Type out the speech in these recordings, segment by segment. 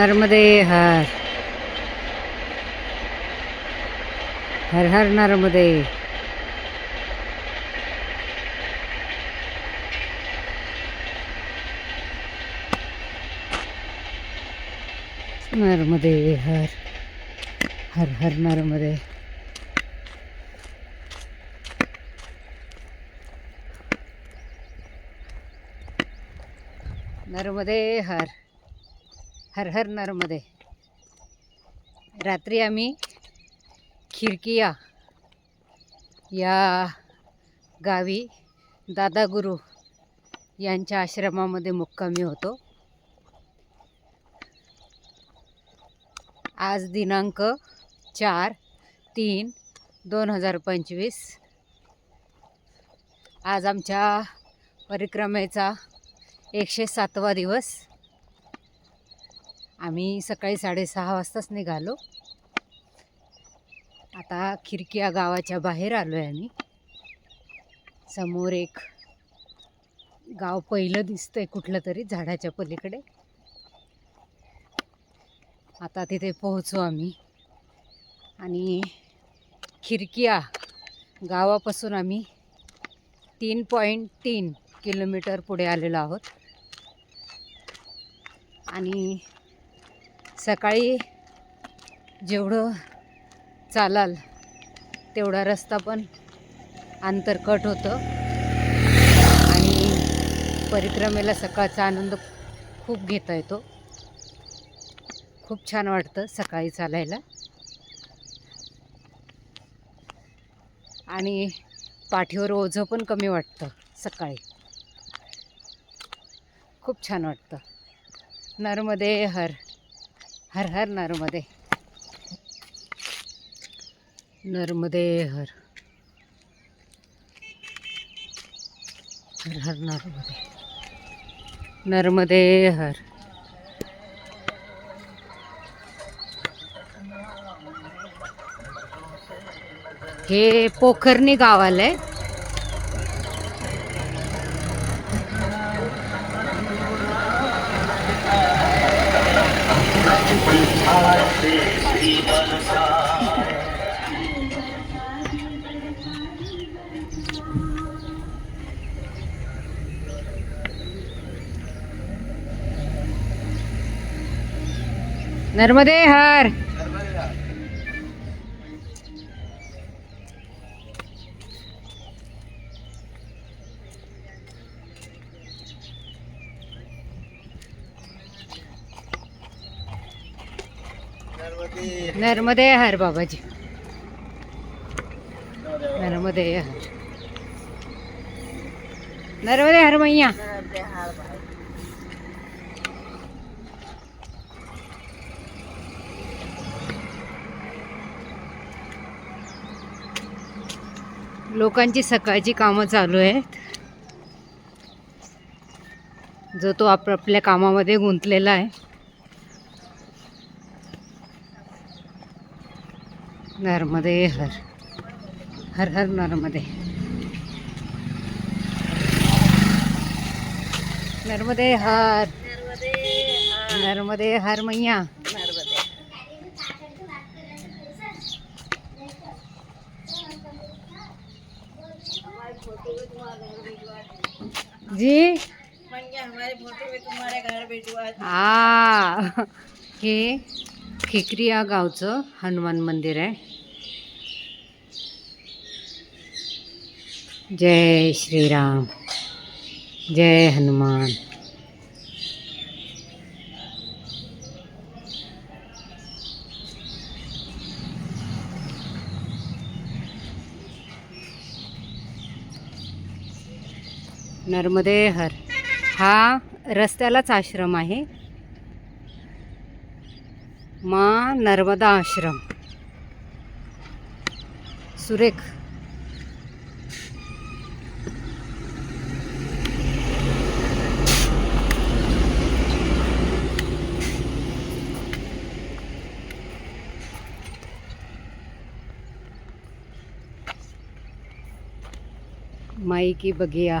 नर्मदे हर. हर हर नर्मदे नर्मदे हर. हर हर नर्मदे नर्मदे हर. हर हर नर्मदे रात्री आम्ही खिरकिया या गावी दादा गुरु यांच्या आश्रमामध्ये मुक्कामी होतो. आज दिनांक चार तीन दोन हजार पंचवीस. आज आमच्या परिक्रमेचा एकशे सातवा दिवस. आम्ही सकाळी साडेसहा वाजताच निघालो. आता खिरकिया गावाच्या बाहेर आलो आहे आम्ही. समोर एक गाव पहिलं दिसतंय कुठलं तरी झाडाच्या पलीकडे. आता तिथे पोहोचू आम्ही. आणि खिरकिया गावापासून आम्ही तीन पॉईंट तीन किलोमीटर पुढे आलेलो आहोत. आणि सकाळी जेवढं चालाल तेवढा रस्ता पण अंतर कट होतं. आणि परिक्रमेला सकाळचा आनंद खूप घेता येतो. खूप छान वाटतं सकाळी चालायला. आणि पाठीवर ओझं पण कमी वाटतं सकाळी. खूप छान वाटतं. नर्मदे हर. हर हर नर्मदे। नर्मदे हर। हर हर नर्मदे। नर्मदे हर। हे पोखरणी गाव आहे. नर्मदे हर. नर्मदे हर बाबाजी. नर्मदे हर. नर्मदे हर मैया. लोकांची सकाळची कामं चालू आहेत. जो तो आपापल्या कामामध्ये गुंतलेला आहे. नर्मदे हर हर हर नर्मदे. नर्मदे हर नर्मदे हर. मैया. जी? हमारे फोटो में तुम्हारे घर भिजवा हा. हे खिकरी या गावचं हनुमान मंदिर आहे. जय श्रीराम. जय हनुमान. नर्मदे हर. हा रस्त्यालाच आश्रम आहे. मा नर्मदा आश्रम. सुरेख. माई की बगिया.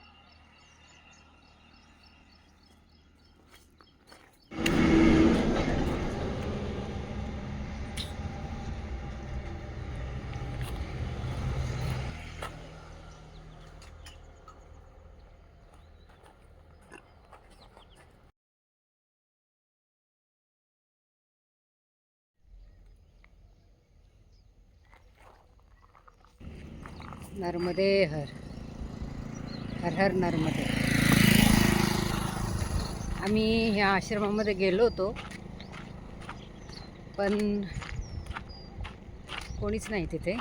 नर्मदे हर हर हर नर्मदे. आम्ही ह्या आश्रमामध्ये गेलो होतो पण कोणीच नाही तिथे.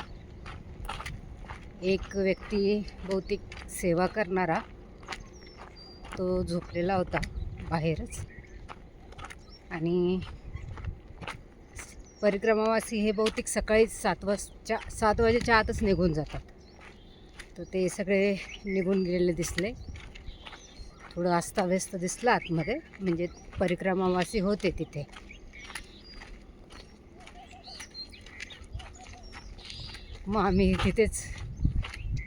एक व्यक्ती बहुतेक सेवा करणारा तो झोपलेला होता बाहेरच. आणि परिक्रमावासी हे बहुतेक सकाळी सात वाजच्या सात वाजेच्या आतच निघून जातात. तर ते सगळे निघून गेलेले दिसले. थोडं अस्ताव्यस्त दिसलं आतमध्ये म्हणजे परिक्रमावासी होते तिथे. मग आम्ही तिथेच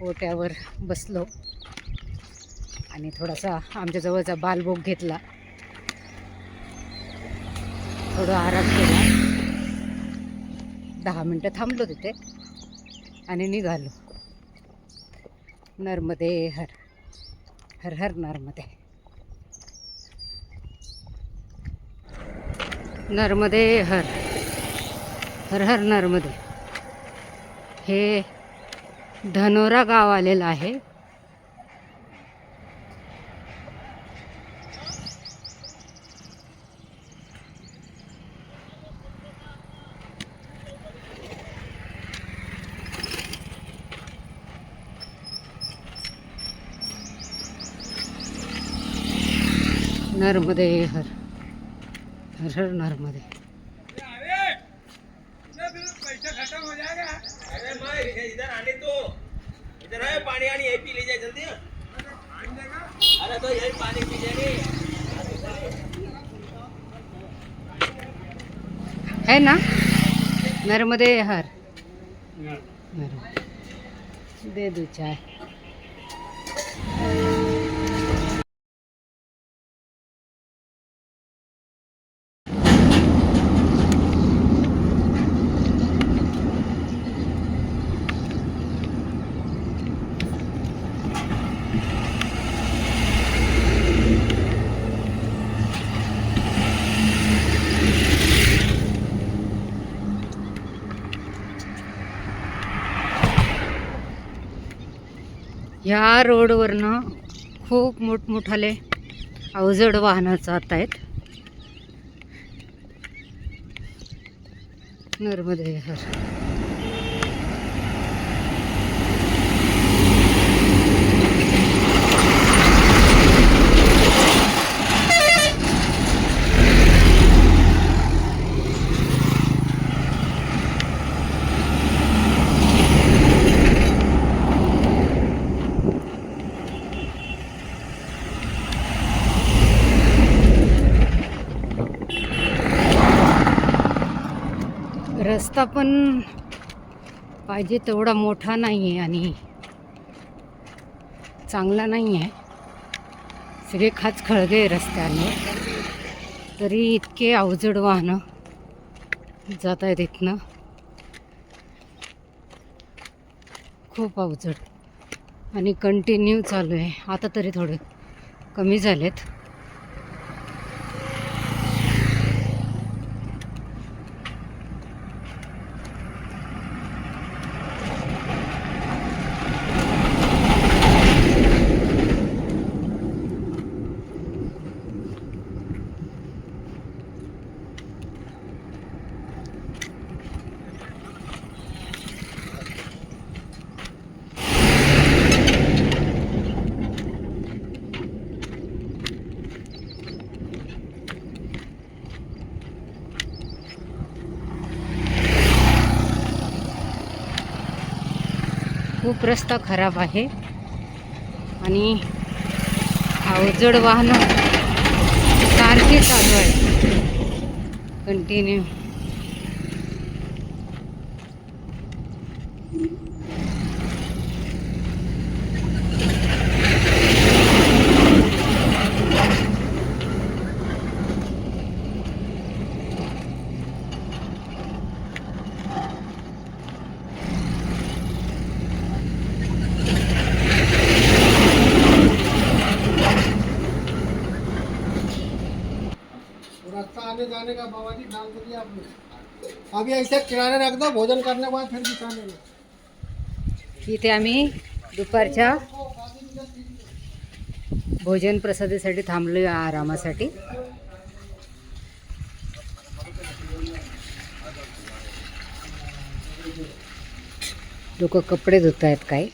ओट्यावर बसलो आणि थोडासा आमच्या जवळचा बालभोग घेतला. थोडं आराम केला. दहा मिनटं थांबलो तिथे आणि निघालो. नर्मदे हर हर हर नर्मदे नर्मदे हर हर हर नर्मदे हे धनोरा गाव आलेलं आहे. नर्मदे हर हर हर नर्मदे. अरे मैं इधर आने तो इधर है पानी आनी यही पी लीजिए जल्दी अरे तो यही पानी पी है ना नर्मदे. हर दे दो चाय. ह्या रोडवरनं खूप मोठमोठाले अवजड वाहनं जात आहेत. नर्मदे रस्ता पण पाहिजे तेवढा मोठा नाही आहे आणि चांगला नाही आहे सगळे खाच खळगे रस्त्याने. तरी इतके अवजड वाहनं जात आहेत इथनं. खूप अवजड. आणि कंटिन्यू चालू आहे. आता तरी थोडे कमी झालेत. खूप रस्ता खराब आहे. आणि अवजड वाहनं सारखी चालू आहे. कंटिन्यू रास्ता का बाबा जी डाल दीजिए आपने अभी ऐसे किनारे रख दो भोजन करने के बाद फिर दिखाने में इथे आम्ही दुपारच्या भोजन प्रसादासाठी थांबलो आरामासाठी. लोक कपडे धुत आहेत काही.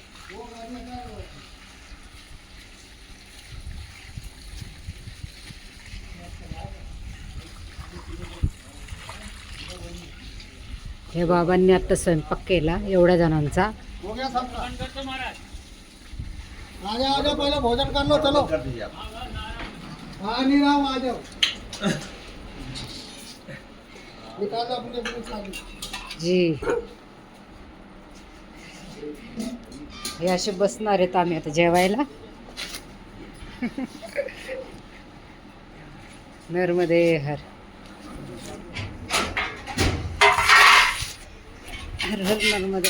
हे बाबांनी आता स्वयंपाक केला एवढ्या जणांचा. गया सबका आ जाओ आ जाओ पहले भोजन कर लो चलो. नहीं राम आ जाओ निकालो अपने अपने साथ जी. हे असे बसणार आहेत आम्ही आता जेवायला. नर्मदे हर. हर हर नर्मदे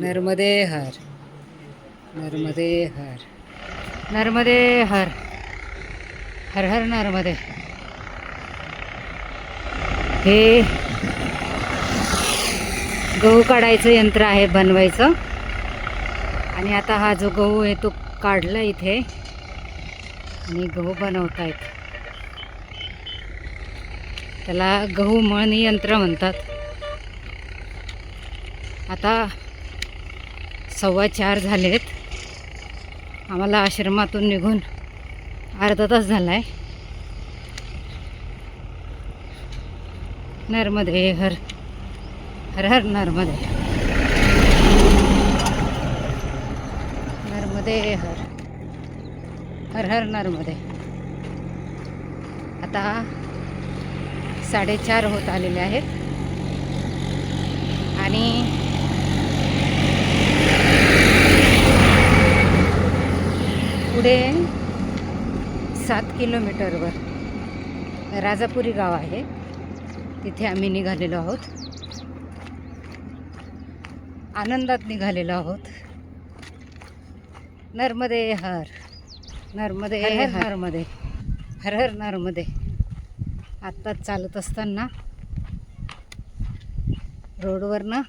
नर्मदे हर नर्मदे हर नर्मदे हर हर हर नर्मदे. हे गहू काढायचं यंत्र आहे बनवायचं. आणि आता हा जो गहू आहे तो काढला इथे. आणि गहू बनवतायत. त्याला गहू मळणी यंत्र म्हणतात. आता सव्वा चार झालेत. आम्हाला आश्रमातून निघून अर्धा तास झाला आहे नर्मदे हर हर हर नर्मदे. नर्मदे हर हर हर नर्मदे. आता साडेचार होत आलेले आहेत. आणि पुढे सात किलोमीटरवर राजापुरी गाव आहे. तिथे आम्ही निघालेलो आहोत. आनंदात निघालेलो आहोत. नर्मदे हर नर्मदे हर नर्मदे. हर हर नर्मदे. आत्ताच चालत असताना रोडवरनं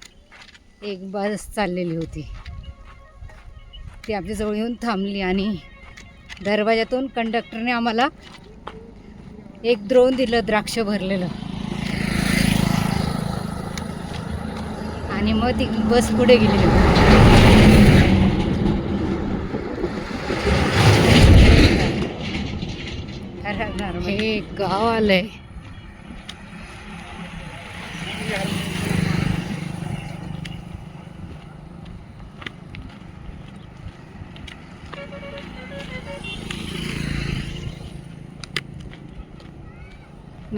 एक बस चाललेली होती. ती आपल्याजवळ येऊन थांबली आणि दरवाजातून कंडक्टरने आम्हाला एक द्रोण दिलं द्राक्ष भरलेलं. आणि मग ती बस पुढे गेलेली हे गाव आलंय.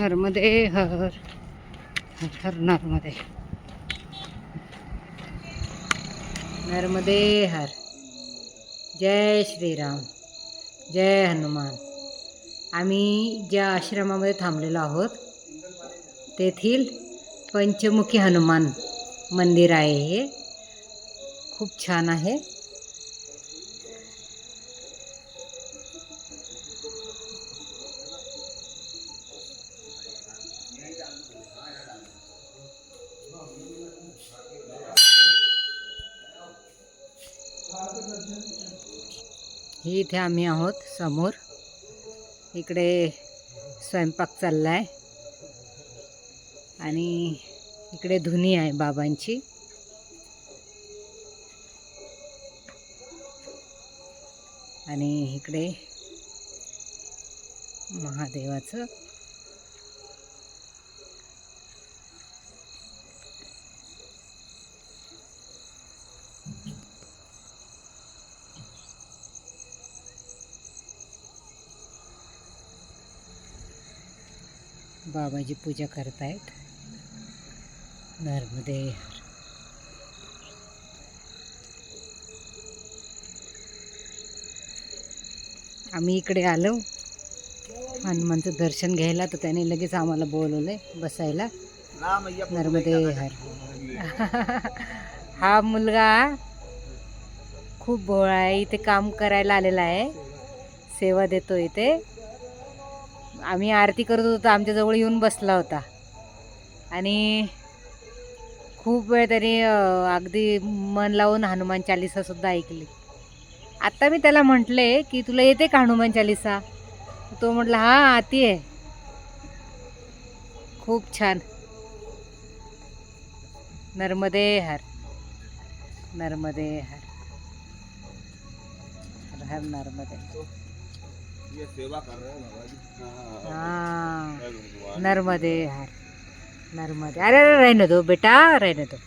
नर्मदे हर हर हर नर्मदे नर्मदे हर। जय श्रीराम जय हनुमान। आम्ही ज्या आश्रमामध्ये थांबलेलो आहोत तेथील पंचमुखी हनुमान मंदिर आहे हे. खूप छान आहे. इथे आम्ही आहोत समोर. इकडे स्वयंपाक चालला आहे आणि इकडे धुनी आहे बाबांची. आणि इकडे महादेवाचं बाबाजी पूजा करतायत. नर्मदे. आम्ही इकडे आलो. हनुमानचं दर्शन घ्यायला तर त्याने लगेच आम्हाला बोलवलंय बसायला. नर्मदे हर. हा मुलगा खूप भोळा आहे इथे काम करायला आलेला आहे. सेवा देतो इथे. आम्ही आरती करत होतो आमच्याजवळ येऊन बसला होता. आणि खूप वेळ तरी अगदी मन लावून हनुमान चालिसासुद्धा ऐकली. आत्ता मी त्याला म्हटले की तुला येते का हनुमान चालिसा? तो म्हटला हा आती आहे. खूप छान. नर्मदे हर नर्मदे हर. हर हर नर्मदे. हैं. बाबा जी हाँ नर्मदे हर. नर्मदे. अरे अरे रहने दो बेटा रहने दो.